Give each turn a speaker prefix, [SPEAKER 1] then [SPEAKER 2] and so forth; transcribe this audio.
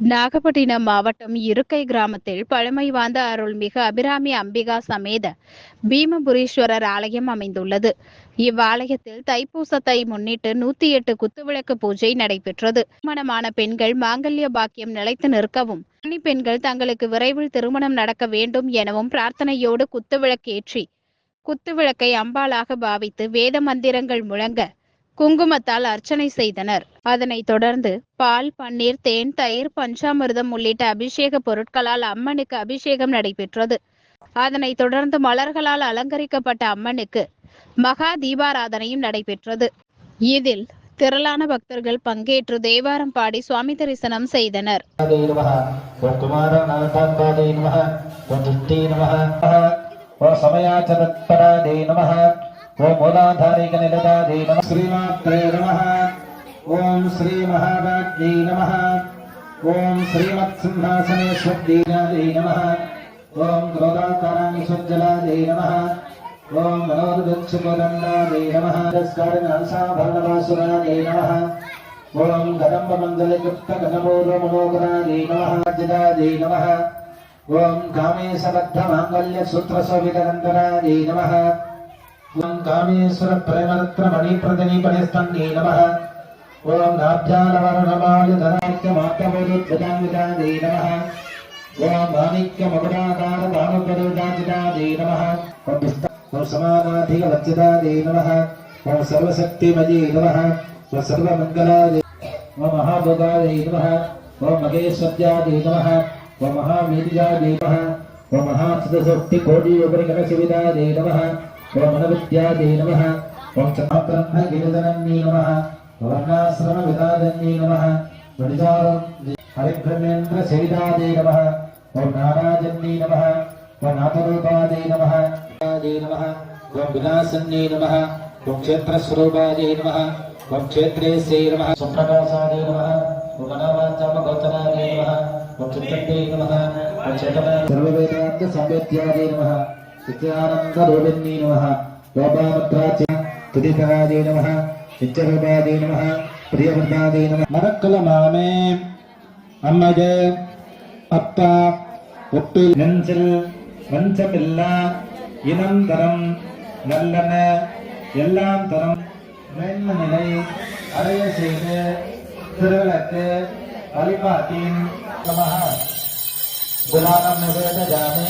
[SPEAKER 1] நாகப்பட்டினம் மாவட்டம் இருக்கை கிராமத்தில் பழமை வாய்ந்த அருள்மிகு அபிராமி அம்பிகா சமேத பீமபுரீஸ்வரர் ஆலயம் அமைந்துள்ளது. இவ்வாலயத்தில் தைப்பூசத்தை முன்னிட்டு நூத்தி எட்டு குத்துவிளக்கு பூஜை நடைபெற்றது. திருமணமான பெண்கள் மாங்கல்ய பாக்கியம் நிலைத்து நிற்கவும் கன்னி பெண்கள் தங்களுக்கு விரைவில் திருமணம் நடக்க வேண்டும் எனவும் பிரார்த்தனையோடு குத்துவிளக்கேற்றி குத்துவிளக்கை அம்பாளாக பாவித்து வேத மந்திரங்கள் முழங்க குங்குமத்தால் அர்ச்சனை செய்தனர். அதனைத் தொடர்ந்து பால் பன்னீர் தேன் தயிர் பஞ்சாமிர்தம் உள்ளிட்ட அபிஷேக பொருட்களால் அம்மனுக்கு அபிஷேகம் நடைபெற்றது. அதனைத் தொடர்ந்து மலர்களால் அலங்கரிக்கப்பட்ட அம்மனுக்கு மகா தீபாராதனையும் நடைபெற்றது. இதில் திரளான பக்தர்கள் பங்கேற்று தேவாரம் பாடி சுவாமி தரிசனம் செய்தனர்.
[SPEAKER 2] ఓం మూలాధారిక నిలదాది నమ శ్రీమాత్రే నమ. ఓం శ్రీ మహారాజ్ఞీ నమ. ఓం శ్రీమత్సింహాసనేశ్వరీరాజై నమ. ఓం క్రోధాకారాన్ని సుజ్జలాదై నమ. ఓం మనోర్గచ్చుకులందాదై నమ. నమస్కారనసాభరణవాసురాదై నమ. ఓం కామేశ్వర ప్రేమరత్న మణిప్రదనీపణిస్తన్నే నమ. ఓం నాభ్యానవరణమాయ ధనాఖ్యమాత్మోదాంగిదాదే నమ. ఓం మాణిక్య మగుడాకార భానుపరుదాజిదాదే నమ. ఓం పుస్త ఓం సమానాధిక వజ్జదాదే నమ. ఓం సర్వశక్తిమయే నమ. ఓం సర్వమంగళాదే ఓం మహాభోగాదే నమ. ఓం మహేశ్వర్యాదే నమ. ఓం మహావీర్యాదే నమ. ఓం మహాసదశక్తి కోటి ఉపరికర శివిదాదే నమ. శివమనవిద్యాదే నమ ఓం చాబ్రహ్మ గిరిధనన్నీ నమ వర్ణాశ్రమ విదాదన్నీ నమ వడిజారం హరిబ్రహ్మేంద్ర శరీరాదే నమ ఓం నారాజన్నీ నమ ఓం నాథరూపాదే నమ నమ ఓం విలాసన్నీ నమ ఓం క్షేత్రస్వరూపాదే నమ ఓం క్షేత్రేశే నమ సుప్రకాశాదే నమ ఓం అనామాచామ గౌతమాదే నమ నమ नित्यानन्दरूपिण्ये नमः लोपामुद्राच्य तुदितरादे नमः नित्यरूपादे नमः प्रियवृतादे नमः மரக்குலமாமே அம்மது அப்பா ஒப்பில் நெஞ்சில் வஞ்சமில்லா இனம் தரம் நல்லன எல்லாம் தரம் மேன்ம நிலை அடைய செய்து திருவிளக்கு வழிபாட்டின் நமः குலானம் நிவேதஜாமி